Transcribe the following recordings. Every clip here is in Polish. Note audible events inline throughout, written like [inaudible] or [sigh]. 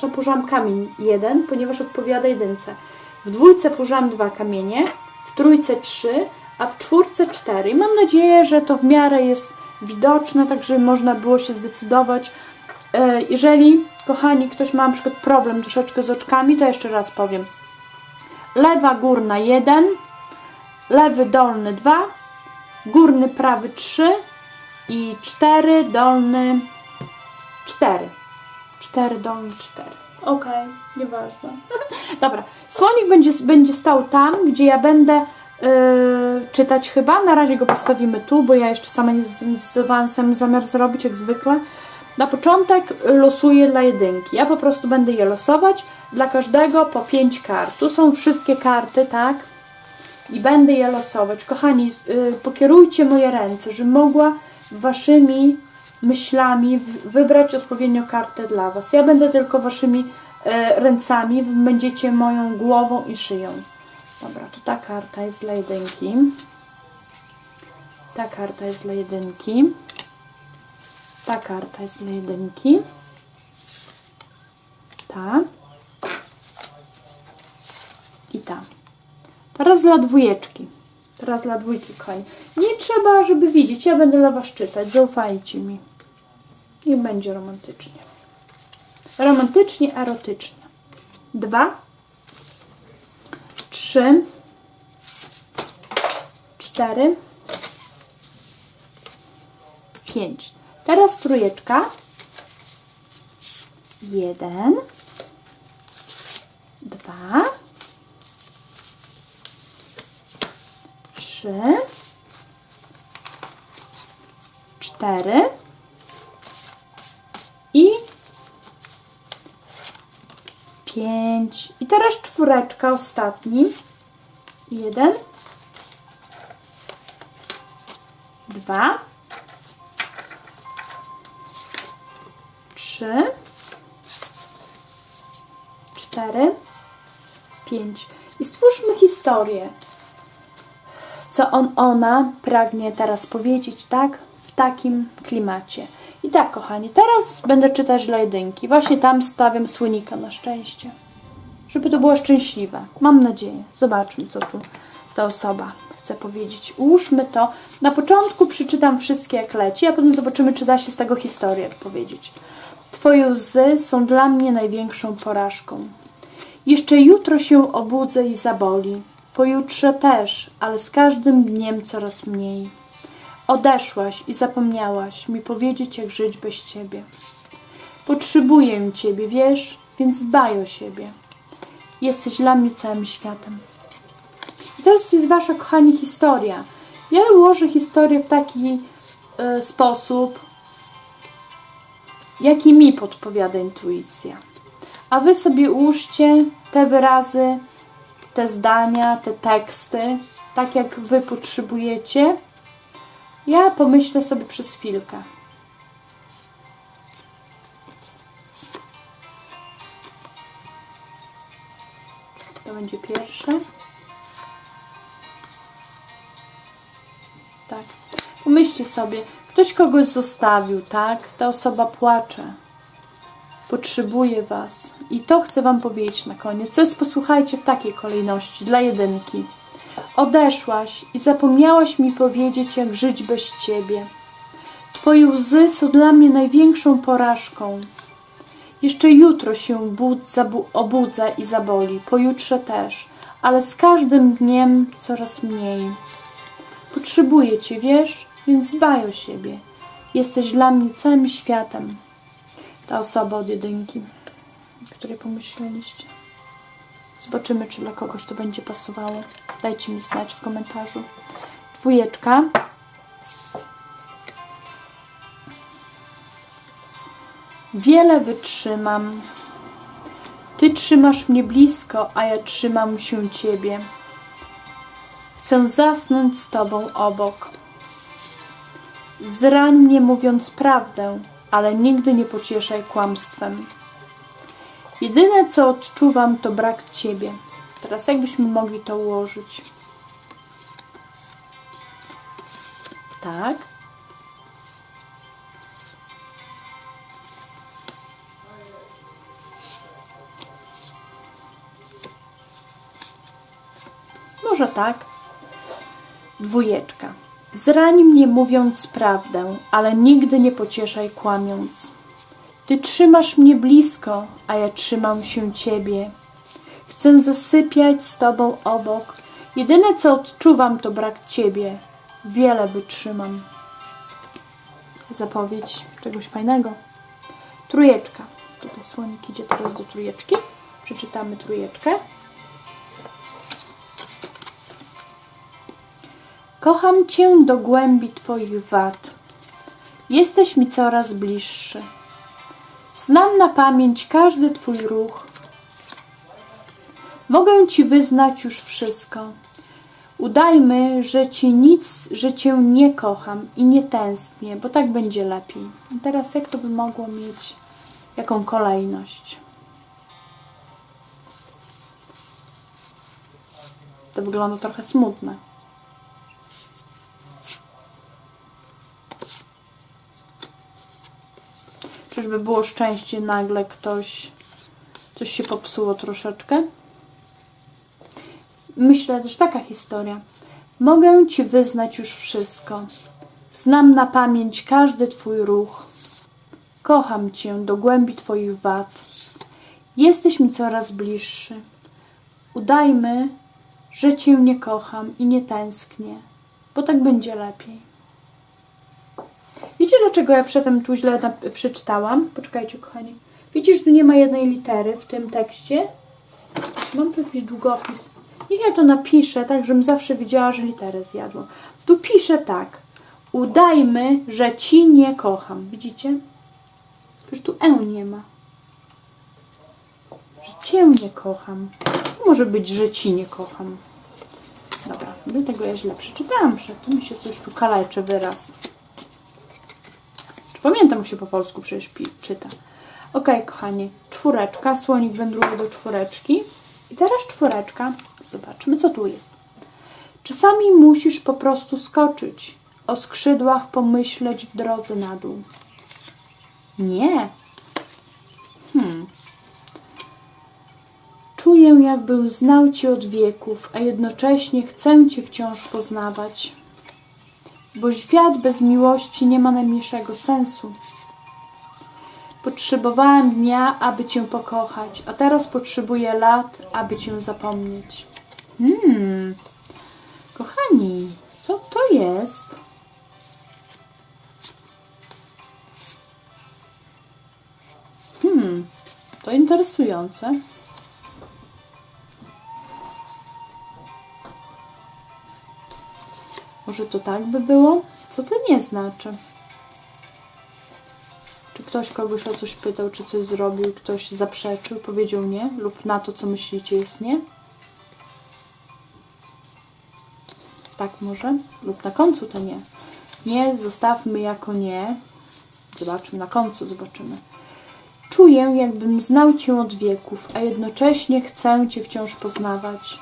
widoczne, położyłam kamień jeden, ponieważ odpowiada jedynce. W dwójce położyłam dwa kamienie, w trójce trzy, a w czwórce cztery. I mam nadzieję, że to w miarę jest widoczne, tak żeby można było się zdecydować. E, Jeżeli, kochani, ktoś ma na przykład problem troszeczkę z oczkami, to jeszcze raz powiem. Lewa górna 1, lewy dolny 2, górny prawy 3 i 4, dolny 4. 4, dolny 4. Okej, nieważne. [laughs] Dobra, słonik będzie, będzie stał tam, gdzie ja będę yy, czytać chyba. Na razie go postawimy tu, bo ja jeszcze sama nie zdecydowałam sam zamiar zrobić, jak zwykle. Na początek losuję dla jedynki. Ja po prostu będę je losować. Dla każdego po 5 kart. Tu są wszystkie karty, tak? I będę je losować. Kochani, yy, pokierujcie moje ręce, żebym mogła waszymi myślami wybrać odpowiednią kartę dla was. Ja będę tylko waszymi e, ręcami, będziecie moją głową i szyją. Dobra, to ta karta jest dla jedynki. Ta karta jest dla jedynki. Ta karta jest dla jedynki. Ta. I ta. Teraz dla dwójeczki. Teraz dla dwójki, kochani. Nie trzeba, żeby widzieć. Ja będę dla was czytać. Zaufajcie mi. I będzie romantycznie. Romantycznie, erotycznie. Dwa. Trzy. Cztery. Pięć. Teraz trójeczka. Jeden. Dwa. Trzy. Cztery. I pięć. I teraz czwóreczka, ostatni. Jeden. Dwa. Trzy. Cztery. Pięć. I stwórzmy historię. Co on, ona pragnie teraz powiedzieć, tak? W takim klimacie. I tak, kochani, teraz będę czytać dla jedynki. Właśnie tam stawiam słonika na szczęście. Żeby to było szczęśliwe. Mam nadzieję. Zobaczmy, co tu ta osoba chce powiedzieć. Ułóżmy to. Na początku przeczytam wszystkie jak leci, a potem zobaczymy, czy da się z tego historię odpowiedzieć. Twoje łzy są dla mnie największą porażką. Jeszcze jutro się obudzę i zaboli. Pojutrze też, ale z każdym dniem coraz mniej. Odeszłaś i zapomniałaś mi powiedzieć, jak żyć bez ciebie. Potrzebuję ciebie, wiesz, więc dbaj o siebie. Jesteś dla mnie całym światem. I teraz jest wasza, kochani, historia. Ja ułożę historię w taki e, sposób, jaki mi podpowiada intuicja. A wy sobie ułóżcie te wyrazy, te zdania, te teksty, tak jak wy potrzebujecie. Ja pomyślę sobie przez chwilkę. To będzie pierwsze. Tak. Pomyślcie sobie, ktoś kogoś zostawił, tak? Ta osoba płacze. Potrzebuje Was. I to chcę Wam powiedzieć na koniec. Teraz posłuchajcie w takiej kolejności, dla jedynki. Odeszłaś i zapomniałaś mi powiedzieć, jak żyć bez Ciebie. Twoje łzy są dla mnie największą porażką. Jeszcze jutro się bud, zabu, obudzę i zaboli, pojutrze też, ale z każdym dniem coraz mniej. Potrzebuję Cię, wiesz, więc dbaj o siebie. Jesteś dla mnie całym światem. Ta osoba od jedynki, o której pomyśleliście. Zobaczymy, czy dla kogoś to będzie pasowało. Dajcie mi znać w komentarzu. Dwójeczka. Wiele wytrzymam. Ty trzymasz mnie blisko, a ja trzymam się ciebie. Chcę zasnąć z tobą obok. Zrań mnie mówiąc prawdę, ale nigdy nie pocieszaj kłamstwem. Jedyne co odczuwam to brak ciebie. Teraz jakbyśmy mogli to ułożyć? Tak. Może tak. Dwójeczka. Zrań mnie mówiąc prawdę, ale nigdy nie pocieszaj kłamiąc. Ty trzymasz mnie blisko, a ja trzymam się ciebie. Chcę zasypiać z tobą obok. Jedyne co odczuwam to brak ciebie. Wiele wytrzymam. Zapowiedź czegoś fajnego. Trójeczka. Tutaj słonik idzie teraz do trójeczki. Przeczytamy trójeczkę. Kocham Cię do głębi Twoich wad. Jesteś mi coraz bliższy. Znam na pamięć każdy Twój ruch. Mogę Ci wyznać już wszystko. Udajmy, że Ci nic, że Cię nie kocham i nie tęsknię, bo tak będzie lepiej. I teraz jak to by mogło mieć jaką kolejność? To wygląda trochę smutne. Czyżby było szczęście, nagle ktoś, coś się popsuło troszeczkę? Myślę też taka historia. Mogę Ci wyznać już wszystko. Znam na pamięć każdy Twój ruch. Kocham Cię do głębi Twoich wad. Jesteś mi coraz bliższy. Udajmy, że Cię nie kocham i nie tęsknię, bo tak będzie lepiej. Wiecie, dlaczego ja przedtem tu źle przeczytałam? Poczekajcie, kochani. Widzisz, tu nie ma jednej litery w tym tekście? Mam tu jakiś długopis. Niech ja to napiszę, tak żebym zawsze wiedziała, że literę zjadłam. Tu piszę tak. Udajmy, że ci nie kocham. Widzicie? Przecież tu E nie ma. Że cię nie kocham. Może być, że ci nie kocham. Dobra, dlatego ja źle przeczytałam przedtem. Mi się coś tu kaleczy wyraz. Pamiętam, jak się po polsku przecież czyta. Ok, kochani. Czwóreczka. Słonik wędruje do czwóreczki. I teraz czwóreczka. Zobaczmy, co tu jest. Czasami musisz po prostu skoczyć. O skrzydłach pomyśleć w drodze na dół. Nie. Hmm. Czuję, jakbym znał Cię od wieków, a jednocześnie chcę Cię wciąż poznawać. Bo świat bez miłości nie ma najmniejszego sensu. Potrzebowałem dnia, aby Cię pokochać, a teraz potrzebuję lat, aby Cię zapomnieć. Hmm. Kochani, co to jest? Hmm, to interesujące. Może to tak by było? Co to nie znaczy? Ktoś kogoś o coś pytał, czy coś zrobił, ktoś zaprzeczył, powiedział nie, lub na to, co myślicie, jest nie? Tak może? Lub na końcu to nie. Nie zostawmy jako nie. Zobaczmy, na końcu zobaczymy. Czuję, jakbym znał Cię od wieków, a jednocześnie chcę Cię wciąż poznawać.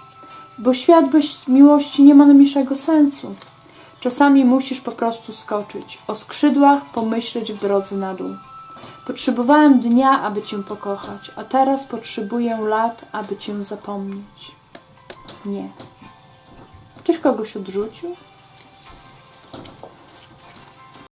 Bo świat bez miłości nie ma najmniejszego sensu. Czasami musisz po prostu skoczyć, o skrzydłach pomyśleć w drodze na dół. Potrzebowałem dnia, aby Cię pokochać, a teraz potrzebuję lat, aby Cię zapomnieć. Nie. Ktoś kogoś odrzucił?